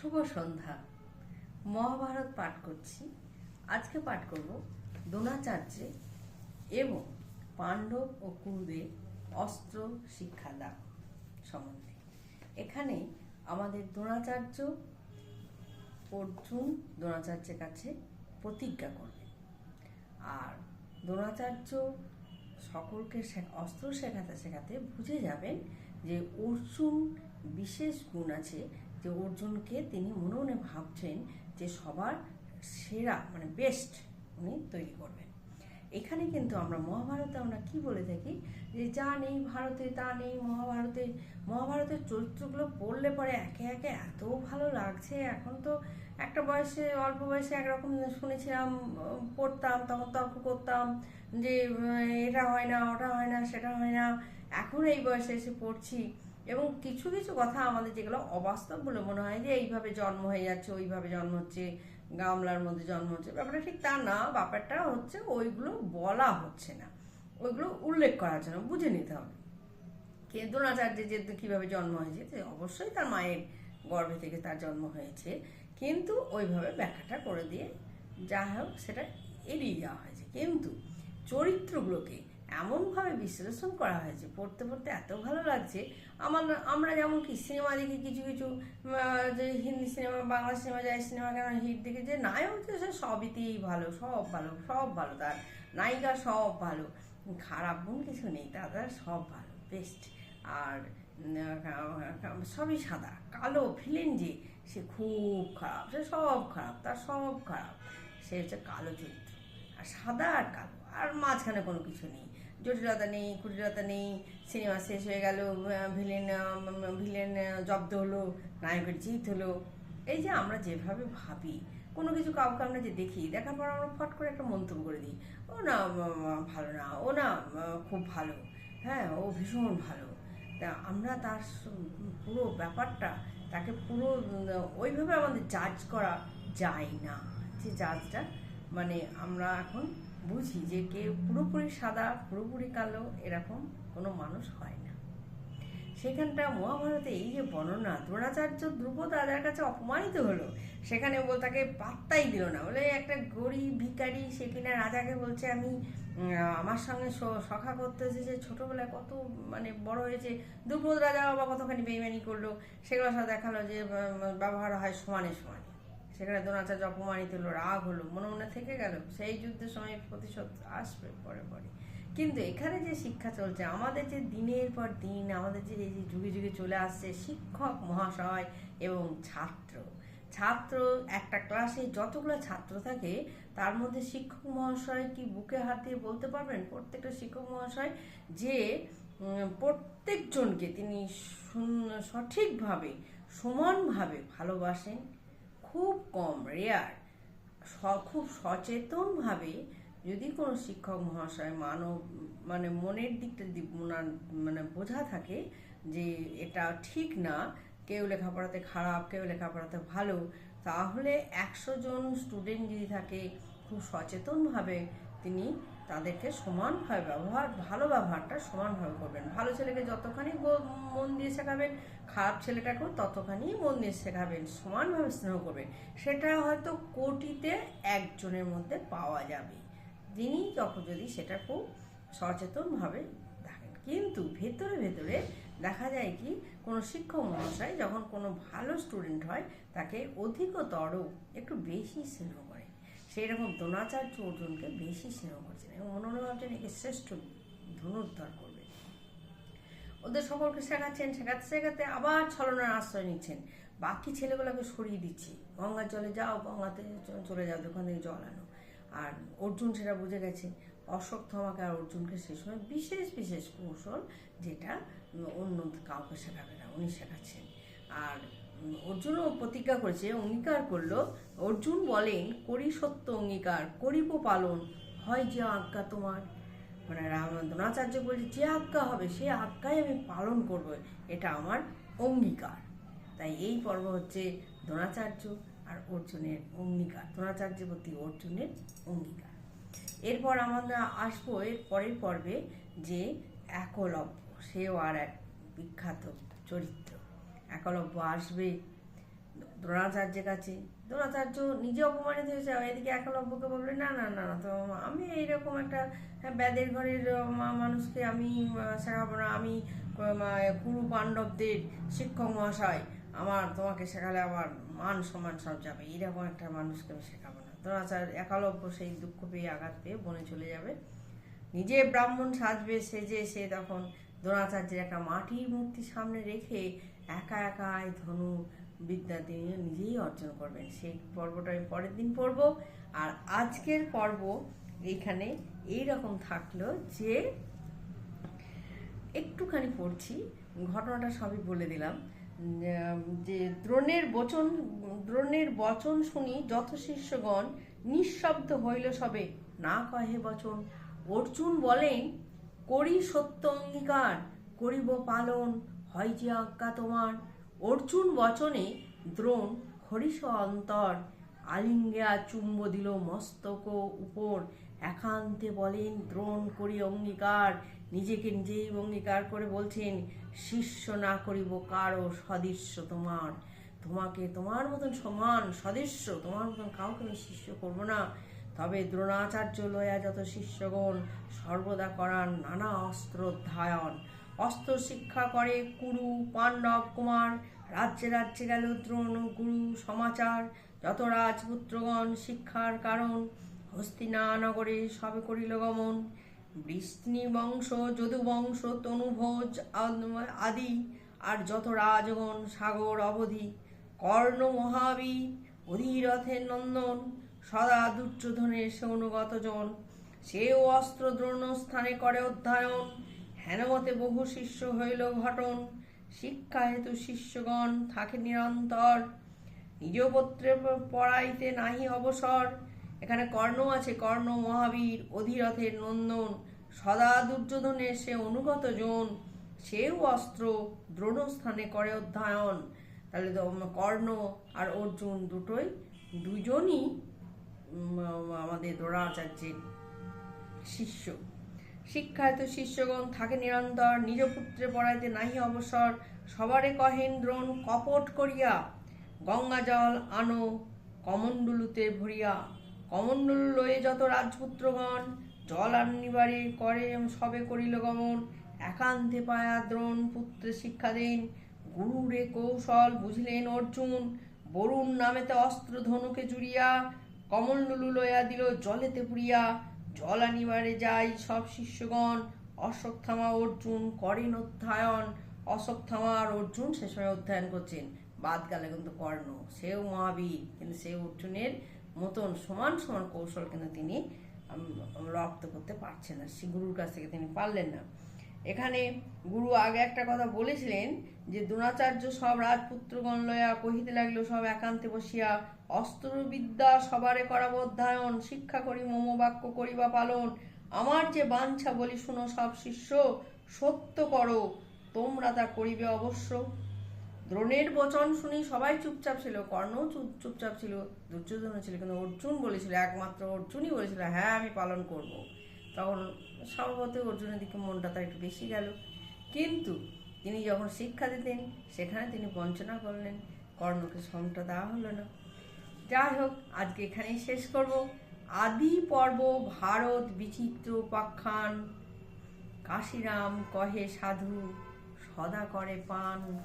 শুভ সন্ধ্যা। মহাভারত পাঠ করছি। আজকে পাঠ করব দ্রোণাচার্যে এবং পাণ্ডব ও কুরুদের অস্ত্র শিক্ষা শিক্ষাদান সম্বন্ধে। এখানে আমাদের দ্রোণাচার্য অর্জুন দ্রোণাচার্যের কাছে প্রতিজ্ঞা করবে। আর দ্রোণাচার্য সকলকে অস্ত্র শেখাতে শেখাতে বুঝে যাবেন যে অর্জুন বিশেষ গুণ আছে যে অর্জুনকে তিনি মনে মনে ভাবছেন যে সবার সেরা মানে বেস্ট উনি তৈরি করবেন। এখানে কিন্তু আমরা মহাভারতে আমরা কি বলে থাকি? যে যা নেই ভারতে, তা নেই মহাভারতে, মহাভারতের চরিত্রগুলো পড়লে পরে একে একে এত ভালো লাগছে। এখন তো একটা বয়সে, অল্প বয়সে একরকম শুনেছিলাম, পড়তাম, তখন তর্ক করতাম যে এটা হয় না, ওটা হয় না, সেটা হয় না। এখন এই বয়সে এসে পড়ছি। এবং কিছু কিছু কথা আমাদের যেগুলো অবাস্তব বলে মনে হয় যে এইভাবে জন্ম হয়ে যাচ্ছে, ওইভাবে জন্ম হচ্ছে, গামলার মধ্যে জন্ম হচ্ছে। ব্যাপারটা ঠিক তা না, ব্যাপারটা হচ্ছে ওইগুলো বলা হচ্ছে না। ওইগুলো উল্লেখ করা হচ্ছে না বুঝে নিতে হবে। কেন্দ্রনাচার্যের যে কীভাবে জন্ম হয়েছে অবশ্যই তার মায়ের গর্ভে থেকে তার জন্ম হয়েছে। কিন্তু ওইভাবে ব্যাখ্যাটা করে দিয়ে যা হোক, সেটা এড়িয়ে যাওয়া হয়েছে। কিন্তু চরিত্রগুলোকে এমনভাবে বিশ্লেষণ করা হয়েছে, পড়তে পড়তে এত ভালো লাগছে। আমার আমরা যেমন কি সিনেমা দেখি, কিছু কিছু যে হিন্দি সিনেমা, বাংলা সিনেমা যায় সিনেমা কেন হিট দেখে, যে নায়ক যে সে সবইতেই ভালো, সব ভালো সব ভালো, তার নায়িকা সব ভালো, খারাপ গুণ কিছু নেই তাদের সব ভালো বেস্ট আর সবই সাদা, কালো ভিলেন যে, সে খুব খারাপ, সে সব খারাপ, তার সব খারাপ, সে হচ্ছে কালো চরিত্র, আর সাদা আর কালো, আর মাঝখানে কোনো কিছু নেই। জটিলতা নেই কুটিলতা নেই, সিনেমা শেষ হয়ে গেল ভিলেন ভিলেন জব্দ হলো, নায়কের জিত হলো। এই যে আমরা যেভাবে ভাবি, কোনো কিছু কাউকে আমরা যে দেখি, দেখার পর আমরা ফট করে একটা মন্তব্য করে দিই। ও না ভালো না, ও না খুব ভালো হ্যাঁ ও ভীষণ ভালো। তা আমরা তার পুরো ব্যাপারটা, তাকে পুরো ওইভাবে আমাদের জাজ করা যায় না। যে জাজটা মানে আমরা এখন বুঝি যে কেউ পুরোপুরি সাদা, পুরোপুরি কালো এরকম কোনো মানুষ হয় না। সেখানটা মহাভারতে এই যে বর্ণনা, দ্রোণাচার্য দ্রুপদ রাজার কাছে অপমানিত হলো, সেখানে ও তাকে পাত্তাই দিল না। বলে একটা গরিব ভিখারি, সে কিনা রাজাকে বলছে, আমি আমার সঙ্গে সখা করতে যে ছোটবেলায় কত মানে বড় হয়েছে দ্রুপদ রাজা বা কতখানি বেইমানি করল, সেগুলো সব দেখাল যে ব্যবহার হয় সমানে সমানে। সেখানে দ্রোণাচার্য অপমানিত হলো, রাগ হলো, মনে মনে থেকে গেল। সেই যুদ্ধের সময় প্রতিশোধ আসবে পরে পরে। কিন্তু এখানে যে শিক্ষা চলছে, আমাদের যে দিনের পর দিন, আমাদের যে এই যে যুগে যুগে চলে আসছে শিক্ষক, মহাশয় এবং ছাত্র। ছাত্র একটা ক্লাসে যতগুলো ছাত্র থাকে, তার মধ্যে শিক্ষক, মহাশয় কি বুকে হাত দিয়ে বলতে পারবেন? প্রত্যেকটা শিক্ষক, মহাশয় যে প্রত্যেকজনকে তিনি সঠিকভাবে, সমানভাবে ভালোবাসেন খুব কম রেয়ার খুব সচেতনভাবে যদি কোনো শিক্ষক মহাশয় মানব মানে মনের দিকটা মানে বোঝা থাকে যে এটা ঠিক না, কেউ লেখাপড়াতে খারাপ, কেউ লেখাপড়াতে ভালো, তাহলে একশো জন স্টুডেন্ট যদি থাকে, খুব সচেতনভাবে তিনি তাদেরকে সমানভাবে ব্যবহার, ভালো ব্যবহারটা সমানভাবে করবেন। ভালো ছেলেকে যতখানি মন দিয়ে শেখাবেন, খারাপ ছেলেটাকেও ততখানি মন দিয়ে শেখাবেন, সমানভাবে স্নেহ করবেন। সেটা হয়তো কোটিতে একজনের মধ্যে পাওয়া যাবে। তিনি যখন যদি সেটা খুব সচেতনভাবে দেখেন। কিন্তু ভেতরে ভেতরে দেখা যায় কি, কোনো শিক্ষক মহাশয় যখন কোনো ভালো স্টুডেন্ট হয়, তাকে অধিকতর একটু বেশি স্নেহ সেই রকম দ্রোণাচার্য অর্জুনকে বেশি স্নেহ করছেন এবং মনে ভাবছেন একে শ্রেষ্ঠ ধনুর্ধর করবে। ওদের সকলকে শেখাচ্ছেন, শেখাতে শেখাতে আবার ছলনার আশ্রয় নিচ্ছেন। বাকি ছেলেগুলোকে সরিয়ে দিচ্ছি। গঙ্গার জলে যাও, গঙ্গাতে চলে যাও, ওখান থেকে জল আনো। আর অর্জুন সেটা বুঝে গেছে, অশোক থমাকে আর অর্জুনকে সেই সময় বিশেষ বিশেষ কৌশল যেটা অন্য কাউকে শেখাবে না, উনি শেখাচ্ছেন। আর অর্জুনও প্রতিজ্ঞা করেছে, অঙ্গীকার করল। অর্জুন বলেন, করি সত্য অঙ্গীকার, করিব পালন, হয় যে আজ্ঞা তোমার। মানে রাম দ্রোণাচার্য বলছে, যে আজ্ঞা হবে, সে আজ্ঞাই আমি পালন করব, এটা আমার অঙ্গীকার। তাই এই পর্ব হচ্ছে দ্রোণাচার্য আর অর্জুনের অঙ্গীকার, দ্রোণাচার্যের প্রতি অর্জুনের অঙ্গীকার। এরপর আমরা আসব এর পরের পর্বে, যে একলব্য, সেও আর এক বিখ্যাত চরিত্র। একলব্য আসবে দ্রোণাচার্যের কাছে। দ্রোণাচার্য নিজে অপমানিত হয়েছে এদিকে একলব্যকে বলবে, না না না তো আমি এইরকম একটা ব্যাদের ঘরের মানুষকে আমি শেখাবো না। আমি কুরু পাণ্ডবদের শিক্ষক মহাশয়। আমার, তোমাকে শেখালে আমার মান সম্মান সব যাবে। এইরকম একটা মানুষকে আমি শেখাবো না। দ্রোণাচার্য একালব্য সেই দুঃখ পেয়ে আঘাত পেয়ে বনে চলে যাবে। নিজে ব্রাহ্মণ সাজবে, সেজে সে তখন দ্রোণাচার্যের একটা মাটির মূর্তি সামনে রেখে একা একা এই ধনু বিদ্যা তিনি নিজেই অর্জন করবেন। সেই পর্বটা আমি পরের দিন পড়ব। আর আজকের পর্ব এইখানে এই রকম থাকল যে একটুখানি পড়ছি। ঘটনাটা সবই বলে দিলাম। যে দ্রোণের বচন দ্রোণের বচন শুনি যত শিষ্যগণ নিঃশব্দ হইল সবে। না কহে বচন, অর্জুন বলেন, করি সত্য অঙ্গীকার, করিব পালন হয় যে আজ্ঞা তোমার অর্জুন বচনে দ্রোণ হরিষ অন্তর আলিঙ্গা চুম্ব দিল মস্তক উপর একান্তে বলেন, দ্রোণ, করি অঙ্গীকার। নিজেকে নিজেই অঙ্গীকার করে বলছেন, শিষ্য না করিব কারও সদৃশ্য তোমার। তোমাকে তোমার মতন সমান সদৃশ্য, তোমার মতন কাউকে আমি শিষ্য করব না। তবে দ্রোণাচার্য লয়া যত শিষ্যগণ, সর্বদা করান নানা অস্ত্র অধ্যায়ন অস্ত্র শিক্ষা করে কুরু, পাণ্ডব কুমার, রাজ্যে রাজ্যে গেল দ্রোণ, গুরু, সমাচার, যত রাজপুত্রগণ শিক্ষার কারণ হস্তিনা নগরে সবে করিল গমন। বৃষ্ণি বংশ, যদু বংশ, তনুভোজ আদি আর যত রাজগণ, সাগর অবধি। কর্ণ মহাবীর অধীরথের নন্দন, সদা দুর্যোধনের সে অনুগত জন সেও অস্ত্র দ্রোণ স্থানে করে অধ্যয়ন। হেনমতে বহু শিষ্য হইল ঘটন। শিক্ষা হেতু শিষ্যগণ থাকে নিরন্তর। নিজ পত্রে পড়াইতে নাহি অবসর। এখানে কর্ণ আছে, কর্ণ মহাবীর অধীরথের নন্দন। সদা দুর্যোধনের সে অনুগত জন। সেও অস্ত্র, দ্রোণস্থানে করে অধ্যয়ন। তাহলে কর্ণ আর অর্জুন দুটোই, দুজনই আমাদের দ্রোণাচার্যের শিষ্য। শিক্ষায়ত শিষ্যগণ থাকে নিরন্তর, নিজ পুত্রে পড়াইতে নাহি অবসর, সবারে কহেন, দ্রোণ কপট করিয়া, গঙ্গা জল আনো, কমণ্ডলুতে ভরিয়া। কমণ্ডলু লয়ে যত রাজপুত্রগণ, জল আনিবারে করে, সবে করিল গমন। একান্তে পায়া দ্রোণ পুত্রে শিক্ষা দেন। গুরুরে কৌশল বুঝলেন অর্জুন। বরুণ নামেতে অস্ত্র ধনুকে জুড়িয়া, কমণ্ডলু লয়া দিল জলেতে পুড়িয়া। জল আনিবারে যাই সব শিষ্যগণ। অশ্বত্থামা অর্জুন করেন অধ্যায়ন। অশ্বত্থামা আর অর্জুন সে সময় অধ্যয়ন করছেন। বাদ গেলে কিন্তু কর্ণ, সেও মহাবীর, কিন্তু সে অর্জুনের মতন সমান সমান কৌশল কিন্তু তিনি রপ্ত করতে পারছেন না। সে গুরুর কাছ থেকে তিনি পারলেন না। এখানে গুরু আগে একটা কথা বলেছিলেন যে দ্রোণাচার্য সব রাজপুত্রগণ লয়া কহিতে লাগল, সব একান্তে বসিয়া অস্ত্রবিদ্যা সবারে করাব অধ্যয়ন, শিক্ষা করি, মম বাক্য করিবা পালন। আমার যে বাঞ্ছা বলি শুনো সব শিষ্য, সত্য করো, তোমরা তা করিবে অবশ্য। দ্রোণের বচন শুনি সবাই চুপচাপ ছিল, কর্ণও চুপ, চুপচাপ ছিল দুর্যোধন ছিল, কিন্তু অর্জুন বলেছিল, একমাত্র অর্জুনই বলেছিল হ্যাঁ আমি পালন করব। তখন স্বভাবতই অর্জুনের দিকে মনটা তার একটু বেশি গেল। কিন্তু তিনি যখন শিক্ষা দিতেন, সেখানে তিনি বঞ্চনা করলেন। কর্ণকে সমটা দেওয়া হলো না। যাই হোক, আজকে এখানেই শেষ করব। আদি পর্ব, ভারত বিচিত্র উপাখ্যান। কাশিরাম কহে সাধু, সদা করে পান।